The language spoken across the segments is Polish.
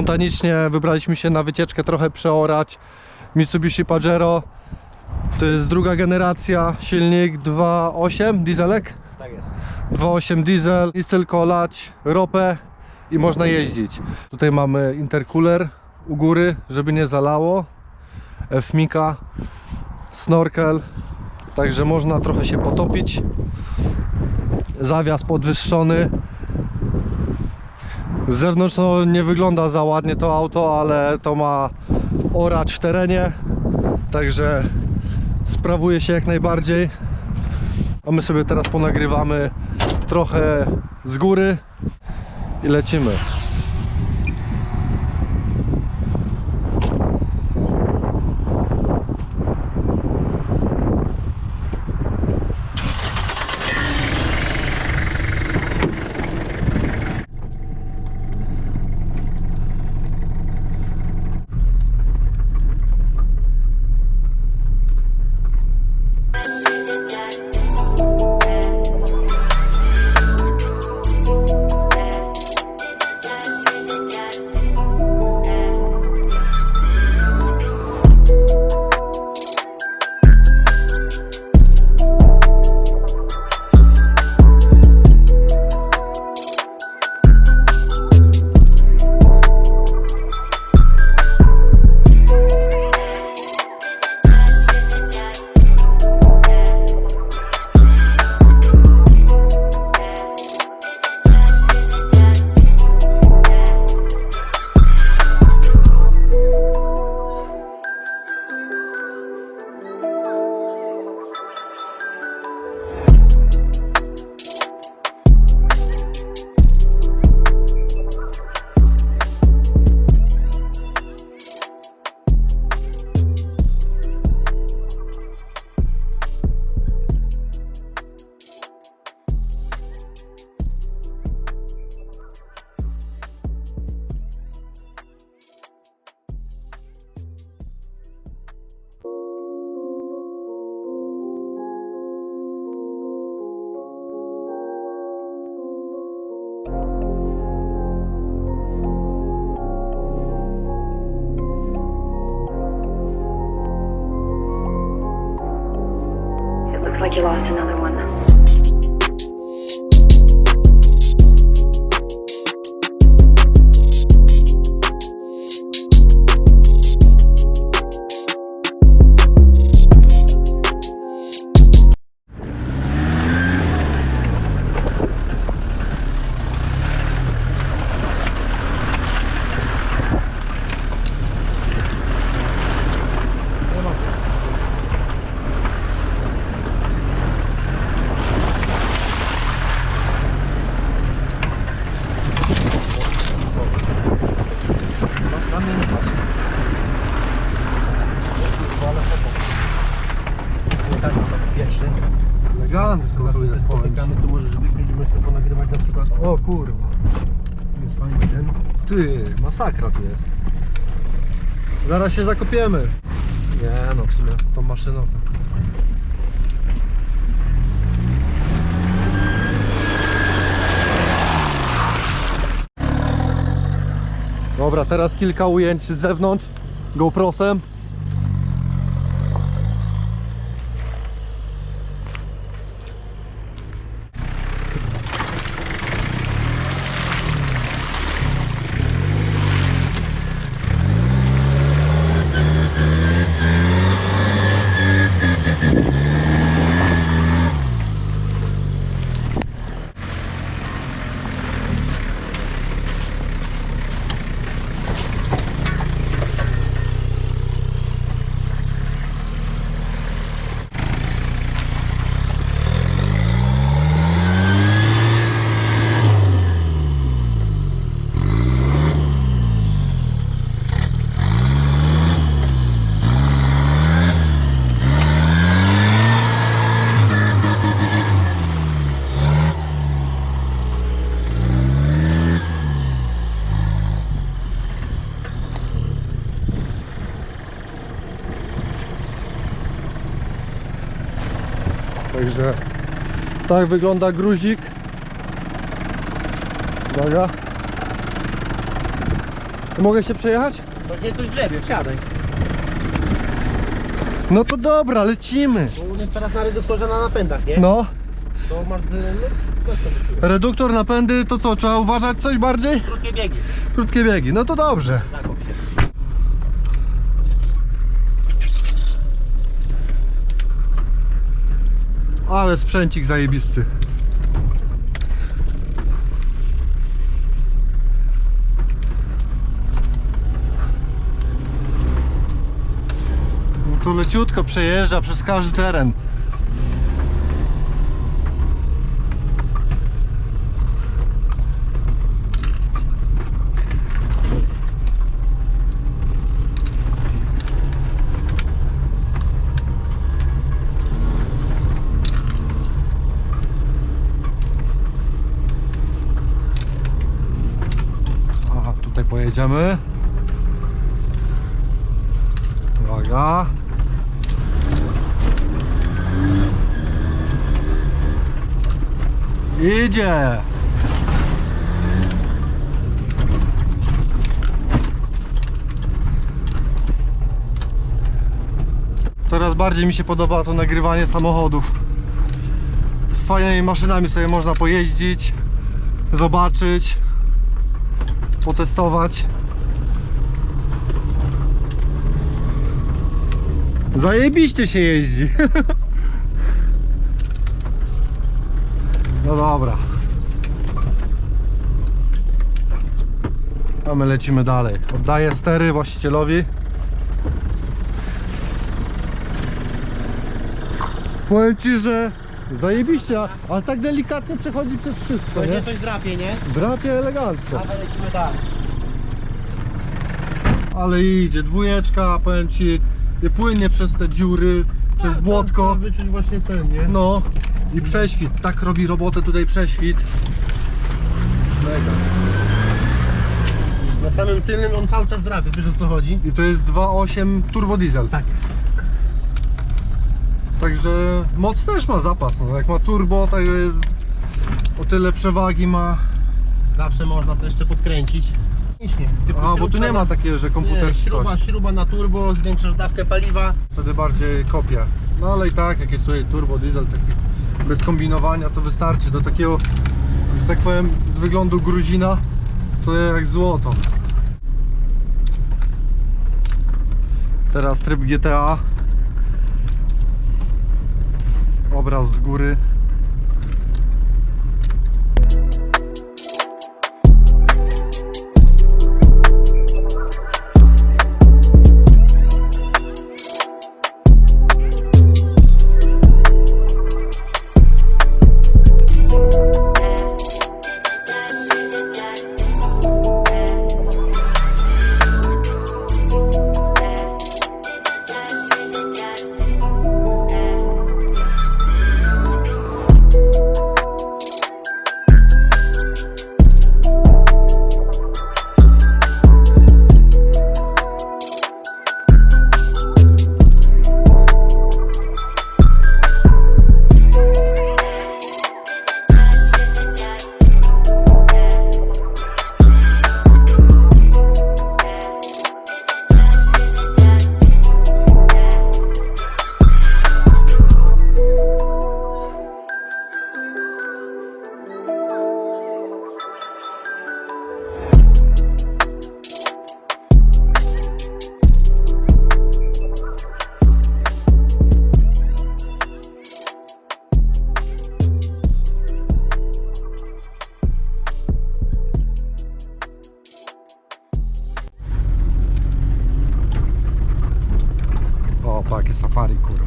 spontanicznie wybraliśmy się na wycieczkę trochę przeorać Mitsubishi Pajero. To jest druga generacja, silnik 2.8 dieselek. Tak jest. 2.8 diesel, jest tylko lać ropę i można jeździć. Tutaj mamy intercooler u góry, żeby nie zalało. F-mika, snorkel, także można trochę się potopić. Zawias podwyższony. Z zewnątrz nie wygląda za ładnie to auto, ale to ma oracz w terenie, także sprawuje się jak najbardziej. A my sobie teraz ponagrywamy trochę z góry i lecimy. you lost another one. Ty, masakra tu jest. Zaraz się zakopiemy. Nie no, w sumie tą maszyną to... Dobra, teraz kilka ujęć z zewnątrz GoProsem. Także tak wygląda gruzik. Uwaga. Mogę się przejechać? To się coś grzebie, wsiadaj. No to dobra, lecimy. Bo on jest teraz na reduktorze na napędach, nie? No, To masz... No, jest. reduktor, napędy, to co, trzeba uważać coś bardziej? Krótkie biegi. Krótkie biegi, no to dobrze. Zakop się. Ale sprzęcik zajebisty. No tu leciutko przejeżdża przez każdy teren. Tutaj pojedziemy. Uwaga. Idzie. Coraz bardziej mi się podoba to nagrywanie samochodów. Fajnymi maszynami sobie można pojeździć, zobaczyć, potestować. Zajebiście się jeździ. No dobra. A my lecimy dalej. Oddaję stery właścicielowi. Powiem ci, że zajebiście, ale tak delikatnie przechodzi przez wszystko, To się nie? coś drapie, nie? Drapie elegancko. Dawaj, lecimy dalej. Ale idzie, dwójeczka, powiem ci, nie płynie przez te dziury, przez Tak, błotko. Trzeba wyczuć właśnie ten, nie? No i prześwit, tak robi robotę tutaj prześwit. Mega. Na samym tylnym on cały czas drapie, wiesz o co chodzi? I to jest 2.8 turbo diesel. Tak jest. Także moc też ma zapas. No. Jak ma turbo, to jest o tyle przewagi ma. Zawsze można to jeszcze podkręcić. Typu A, bo tu nie ma takiego, że komputer Nie, śruba, coś. śruba na turbo, zwiększasz dawkę paliwa. Wtedy bardziej kopia. No ale i tak, jak jest tutaj turbo diesel taki bez kombinowania, to wystarczy do takiego, że tak powiem, z wyglądu Gruzina, to jak złoto. Teraz tryb GTA. Obraz z góry. Neke safari kurwa.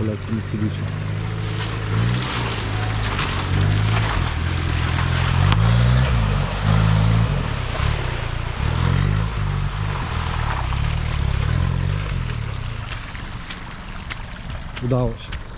Przeleci Mitsubishi. Udało się.